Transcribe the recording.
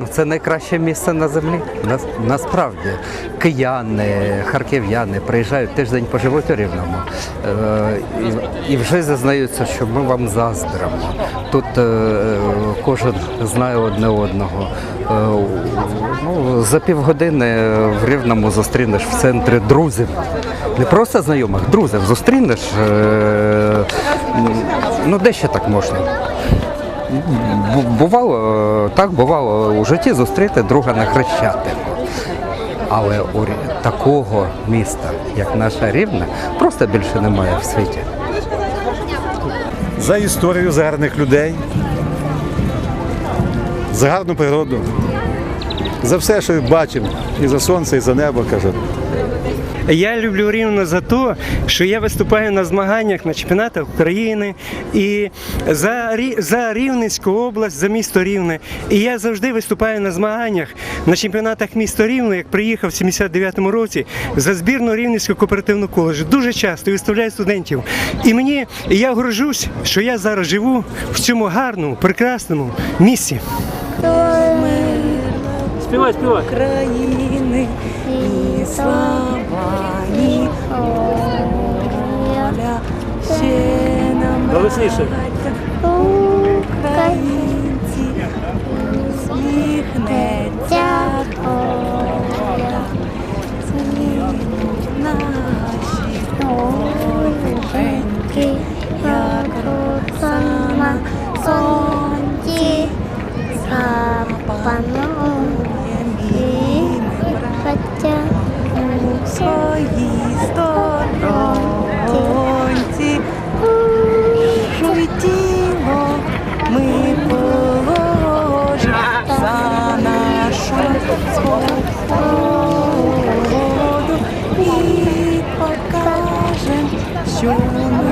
Ну, це найкраще місце на землі. Нас- насправді кияни, харків'яни приїжджають тиждень поживуть у Рівному е, і, вже зазнаються, що ми вам заздримо. Тут е, кожен знає одне одного. Е, ну, за півгодини в Рівному зустрінеш в центрі друзів. Не просто знайомих, друзів зустрінеш. Ну, де ще так можна? Бу- Бувало, е, так бувало у житті зустріти друга на Хрещатику. Але такого міста, як наша Рівна, просто більше немає в світі. за історію, за гарних людей, за гарну природу, за все, що бачимо, і за сонце, і за небо, кажуть. Я люблю Рівно за те, що я виступаю на змаганнях на чемпіонатах України і за, за Рівненську область, за місто Рівне. І я завжди виступаю на змаганнях на чемпіонатах міста Рівне, як приїхав в 79-му році за збірну Рівненського кооперативного коледжу. Дуже часто виставляю студентів. І мені я горжусь, що я зараз живу в цьому гарному, прекрасному місці. Співай, співай. України і слава, ні воля, ще нам Голосніше. українці, усміхнеться доля, змінуть наші голубеньки, як роса на сонці, запанує Oh, no.